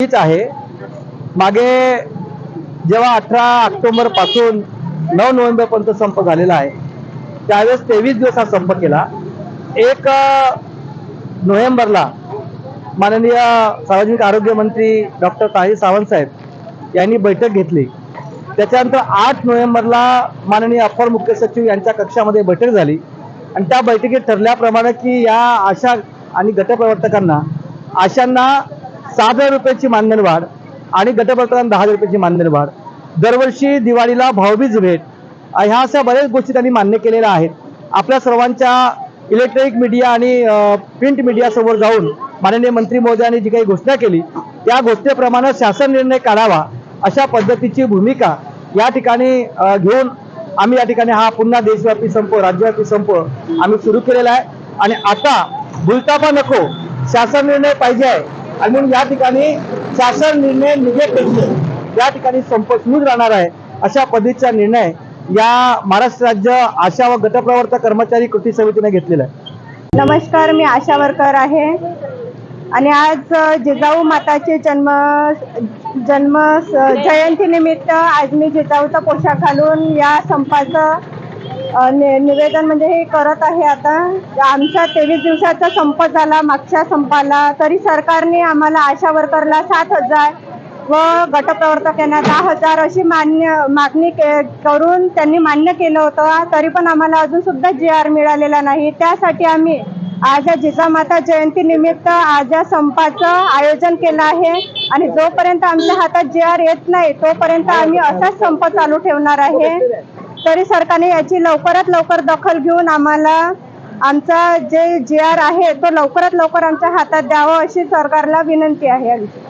हीच आहे. मागे जेव्हा अठरा ऑक्टोबरपासून नऊ नोव्हेंबर पर्यंत संप झालेला आहे त्यावेळेस तेवीस दिवस हा संप केला. एक नोव्हेंबरला माननीय सार्वजनिक आरोग्य मंत्री डॉक्टर ताही सावंत साहेब यांनी बैठक घेतली. त्याच्यानंतर आठ नोव्हेंबरला माननीय अप्पर मुख्य सचिव यांच्या कक्षामध्ये बैठक झाली. आणि त्या बैठकीत ठरल्याप्रमाणे की या आशा आणि गटप्रवर्तकांना अशांना सहा हजार रुपयाची मानधन वाढ आणि गटप्रधान दहा हजार रुपयाची मानधन वाढ. दरवर्षी दिवाळीला भाऊबीज भेट. ह्या अशा बऱ्याच गोष्टी त्यांनी मान्य केलेल्या आहेत. आपल्या सर्वांच्या इलेक्ट्रॉनिक मीडिया आणि प्रिंट मीडियासमोर जाऊन माननीय मंत्री महोदयांनी जी काही घोषणा केली त्या घोषणेप्रमाणे शासन निर्णय काढावा अशा पद्धतीची भूमिका या ठिकाणी घेऊन आम्ही या ठिकाणी हा पुन्हा देशव्यापी संप राज्यव्यापी संप आम्ही सुरू केलेला आहे. आणि आता भूलतापा नको शासन निर्णय पाहिजे आहे. आणि म्हणून या ठिकाणी शासन निर्णय निघेपेक्षा या ठिकाणी संप सुरूच राहणार आहे. अशा पद्धतीचा निर्णय या महाराष्ट्र राज्य आशा व गटप्रवर्तक कर्मचारी कृती समितीने घेतलेला आहे. नमस्कार मी आशा वर्कर आहे. आणि आज जिजाऊ माताचे जन्म जन्म जयंतीनिमित्त आज मी जिजाऊचा पोशाख घालून या संपाचं निवेदन म्हणजे हे करत आहे आता. आमचा तेवीस दिवसाचा संप झाला मागच्या संपाला. तरी सरकारने आम्हाला आशा वर्करला सात हजार व गटप्रवर्तकांना दहा हजार अशी मान्य मागणी के करून त्यांनी मान्य केलं होतं. तरी पण आम्हाला अजून सुद्धा जी आर मिळालेला नाही. त्यासाठी आम्ही आज या जिजामाता जयंती निमित्त आज या संपाचं आयोजन केलं आहे. आणि जोपर्यंत आमच्या हातात जी आर येत नाही तोपर्यंत आम्ही असाच संप चालू ठेवणार आहे. तरी सरकारने याची लवकरात लवकर दखल घेऊन आम्हाला आमचा जे जी आर आहे तो लवकरात लवकर आमच्या हातात द्यावा अशी सरकारला विनंती आहे आमची.